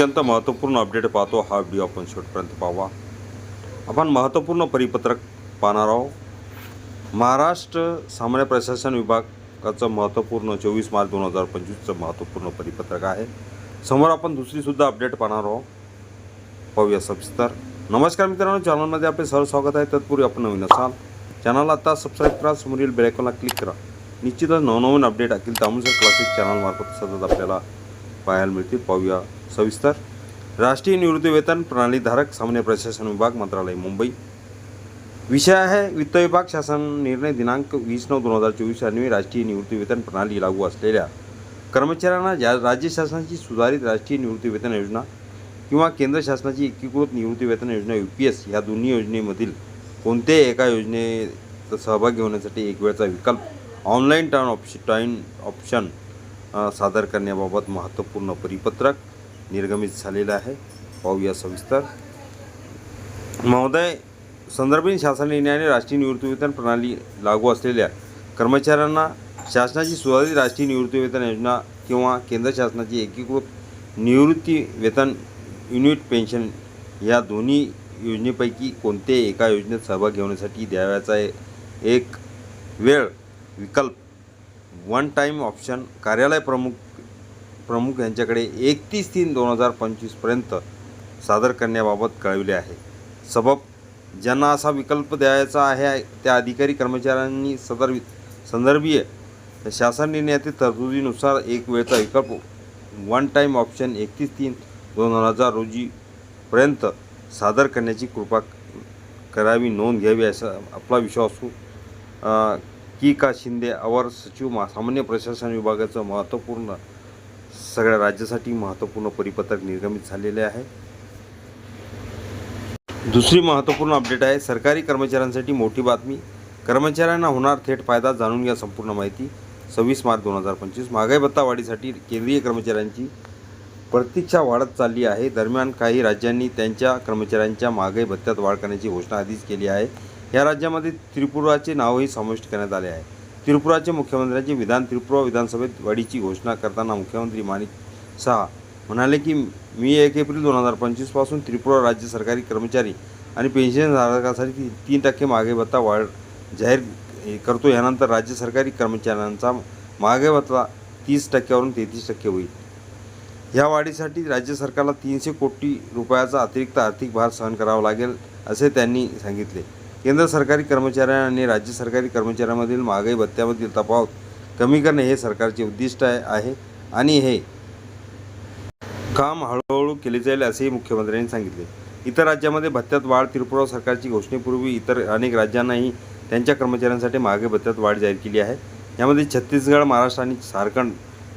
अत्यंत महत्त्वपूर्ण अपडेट पाहतो हा व्हिडिओ आपण शेवटपर्यंत पाहावा आपण महत्त्वपूर्ण परिपत्रक पाहणार आहोत. महाराष्ट्र सामान्य प्रशासन विभागाचं महत्त्वपूर्ण चोवीस मार्च दोन हजार पंचवीसचं महत्त्वपूर्ण परिपत्रक आहे. समोर आपण दुसरीसुद्धा अपडेट पाहणार आहोत. पाहूया सविस्तर. नमस्कार मित्रांनो चॅनलमध्ये आपले सहज स्वागत आहे. तत्पूर्वी आपण नवीन असाल चॅनलला आता सबस्क्राईब करा समोरील बेलायकॉनला क्लिक करा. निश्चितच नवनवीन अपडेट अखिल तामुसर क्लासिक चॅनलमार्फत सतत आपल्याला पाहायला मिळतील. पाहूया सविस्तर। राष्ट्रीय निवृत्ती वेतन प्रणालीधारक सामान्य प्रशासन विभाग मंत्रालय मुंबई। विषय आहे वित्त विभाग शासन निर्णय दिनांक वीस नऊ दोन हजार चोवीस अन्वये राष्ट्रीय निवृत्ती वेतन प्रणाली लागू असलेल्या कर्मचाऱ्यांना ज्या राज्य शासनाची सुधारित राष्ट्रीय निवृत्ती वेतन योजना किंवा केंद्र शासनाची एकीकृत निवृत्ती वेतन योजना यू पी एस या दोन्ही योजनेमधील कोणत्याही एका योजनेत सहभागी होण्यासाठी एक वेळचा विकल्प online turn option time option सादर करण्याबाबत महत्त्वपूर्ण परिपत्रक निर्गमित झालेला आहे. पाहूया सविस्तर. महोदय संदर्भित शासन निर्णयाने राष्ट्रीय निवृत्तीवेतन प्रणाली लागू असलेल्या कर्मचाऱ्यांना शासनाची सुधारित राष्ट्रीय निवृत्तीवेतन योजना किंवा केंद्र शासनाची एकीकृत निवृत्ती वेतन युनिट पेन्शन या दोन्ही योजनेपैकी कोणत्याही एका योजनेत सहभाग घेण्यासाठी द्याव्याचा एक वेळ विकल्प? वन टाईम ऑप्शन कार्यालय प्रमुख प्रमुख यांच्याकडे एकतीस तीन दोन हजार पंचवीसपर्यंत सादर करण्याबाबत कळविले आहे. सबब ज्यांना असा विकल्प द्यायचा आहे त्या अधिकारी कर्मचाऱ्यांनी सदर संदर्भीय शासन निर्णयातील तरतुदीनुसार एक वेळचा विकल्प वन टाईम ऑप्शन एकतीस तीन दोन हजार रोजीपर्यंत सादर करण्याची कृपा करावी नोंद घ्यावी असा आपला विश्वास असू की का शिंदे अवर सचिव मा सामान्य प्रशासन विभागाचं महत्त्वपूर्ण सगळ्या राज्यासाठी महत्त्वपूर्ण परिपत्रक निर्गमित झालेले आहे. दुसरी महत्त्वपूर्ण अपडेट आहे सरकारी कर्मचाऱ्यांसाठी मोठी बातमी. कर्मचाऱ्यांना होणार थेट फायदा जाणून घ्या संपूर्ण माहिती. सव्वीस मार्च दोन हजार पंचवीस. महागाई भत्ता वाढीसाठी केंद्रीय कर्मचाऱ्यांची प्रतीक्षा वाढत चालली आहे. दरम्यान काही राज्यांनी त्यांच्या कर्मचाऱ्यांच्या महागाई भत्त्यात वाढ करण्याची घोषणा आधीच केली आहे. या राज्यामध्ये त्रिपुराचे नावही समाविष्ट करण्यात आले आहे. त्रिपुराचे मुख्यमंत्र्यांचे विधान त्रिपुरा विधानसभेत वाढीची घोषणा करताना मुख्यमंत्री माणिक शहा म्हणाले की मी एक एप्रिल दोन हजार पंचवीसपासून त्रिपुरा राज्य सरकारी कर्मचारी आणि पेन्शनधारकासाठी तीन टक्के मागे भत्ता वाढ जाहीर करतो. यानंतर राज्य सरकारी कर्मचाऱ्यांचा मागे भत्ता तीस टक्क्यावरून तेहतीस टक्के होईल. या वाढीसाठी राज्य सरकारला तीनशे कोटी रुपयाचा अतिरिक्त आर्थिक भार सहन करावा लागेल असे त्यांनी सांगितले. केंद्र सरकारी कर्मचाऱ्यांना आणि राज्य सरकारी कर्मचाऱ्यांमधील महागाई भत्त्यामधील तफावत कमी करणे हे सरकारचे उद्दिष्ट आहे आणि हे काम हळूहळू केले जाईल असेही मुख्यमंत्र्यांनी सांगितले. इतर राज्यामध्ये भत्त्यात वाढ त्रिपुरा सरकारची घोषणेपूर्वी इतर अनेक राज्यांनाही त्यांच्या कर्मचाऱ्यांसाठी महागाई भत्त्यात वाढ जाहीर केली आहे. यामध्ये छत्तीसगड महाराष्ट्र आणि झारखंड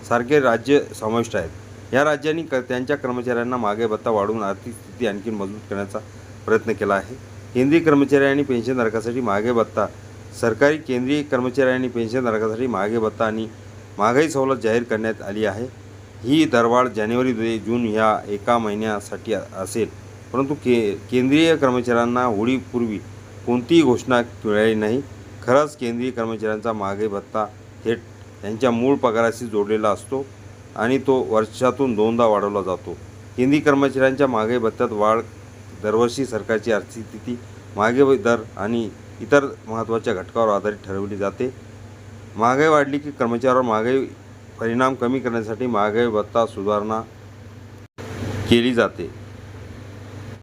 सारखे राज्य समाविष्ट आहेत. या राज्यांनी क त्यांच्या कर्मचाऱ्यांना मागे भत्ता वाढवून आर्थिक स्थिती आणखी मजबूत करण्याचा प्रयत्न केला आहे. केंद्रीय कर्मचारी आणि पेन्शनधारकासाठी मागे भत्ता सरकारी केंद्रीय कर्मचारी आणि पेन्शनधारकासाठी मागे भत्ता आणि महागाई सवलत जाहीर करण्यात आली आहे. ही दरवाढ जानेवारी ते जून ह्या एका महिन्यासाठी असेल. परंतु के केंद्रीय कर्मचाऱ्यांना होळीपूर्वी कोणतीही घोषणा मिळाली नाही. खरंच केंद्रीय कर्मचाऱ्यांचा महागाई भत्ता थेट त्यांच्या मूळ पगाराशी जोडलेला असतो आणि तो वर्षातून दोनदा वाढवला जातो. केंद्रीय कर्मचाऱ्यांच्या महागाई भत्त्यात वाढ दरवर्षी सरकारची आर्थिक स्थिती महागाई दर आणि इतर महत्त्वाच्या घटकावर आधारित ठरवली जाते. महागाई वाढली की कर्मचाऱ्यावर महागाई परिणाम कमी करण्यासाठी महागाई भत्ता सुधारणा केली जाते.